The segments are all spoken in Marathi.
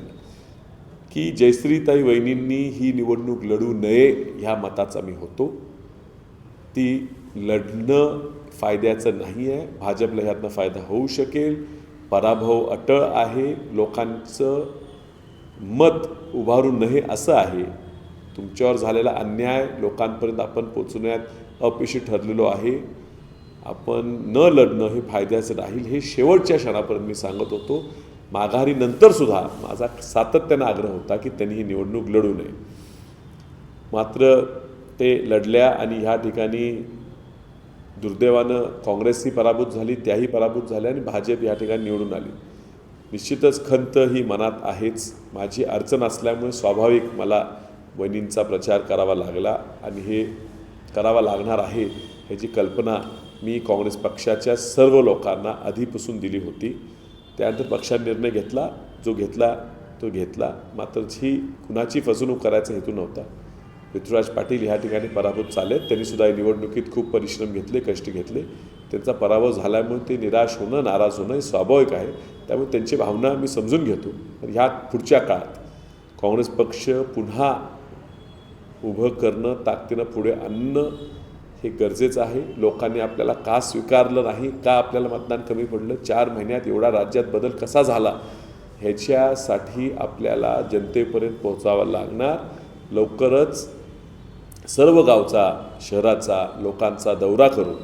सांगितलेलं की जयश्रीताई वहिनींनी ही निवडणूक लढू नये ह्या मताचा मी होतो. ती लढणं फायद्याचं नाही आहे. भाजपला ह्यातनं फायदा होऊ शकेल. पराभव अटळ आहे. लोकांचं मत उभारू नये असं आहे. तुमच्यावर झालेला अन्याय लोकांपर्यंत आपण पोचवण्यात अपयशी ठरलेलो आहे. आपण न लढणं हे फायद्याचं राहील हे शेवटच्या क्षणापर्यंत मी सांगत होतो. माघारीनंतर सुद्धा माझा सातत्यानं आग्रह होता की त्यांनी ही निवडणूक लढू नये. मात्र ते लढल्या आणि ह्या ठिकाणी दुर्दैवानं काँग्रेसही पराभूत झाली त्याही पराभूत झाल्या आणि भाजप या ठिकाणी निवडून आली. निश्चितच खंत ही मनात आहेच. माझी अडचण असल्यामुळे स्वाभाविक मला वहिनींचा प्रचार करावा लागला आणि हे करावा लागणार आहे ह्याची कल्पना मी काँग्रेस पक्षाच्या सर्व लोकांना आधीपासून दिली होती. त्यानंतर पक्षाने निर्णय घेतला जो घेतला तो घेतला. मात्र ही कुणाची फसवणूक करायचा हेतू नव्हता. पृथ्वीराज पाटील ह्या ठिकाणी पराभूत चालेत त्यांनी सुद्धा या निवडणुकीत खूप परिश्रम घेतले कष्ट घेतले. त्यांचा पराभव झाल्यामुळे ते निराश होणं नाराज होणं हे स्वाभाविक आहे. त्यामुळे त्यांची भावना मी समजून घेतो. पण ह्या पुढच्या काळात काँग्रेस पक्ष पुन्हा उभं करणं ताकदीनं पुढे आणणं हे गरजेचं आहे. लोकांनी आपल्याला का स्वीकारलं नाही का आपल्याला मतदान कमी पडलं चार महिन्यात एवढा राज्यात बदल कसा झाला ह्याच्यासाठी आपल्याला जनतेपर्यंत पोहोचावं लागणार. लवकरच सर्व गावचा शहराचा लोकांचा दौरा करून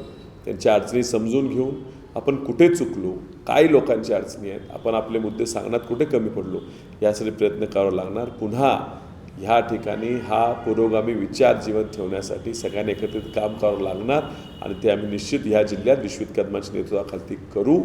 त्यांच्या अडचणी समजून घेऊन आपण कुठे चुकलो काय लोकांच्या अडचणी आहेत आपण आपले मुद्दे सांगण्यात कुठे कमी पडलो यासाठी प्रयत्न करावा लागणार. पुन्हा ह्या ठिकाणी हा पुरोगामी विचार जीवन ठेवण्यासाठी सगळ्यांनी एकत्रित काम करावं लागणार आणि ते आम्ही निश्चित ह्या जिल्ह्यात विश्वित कदमाच्या नेतृत्वाखाली करू.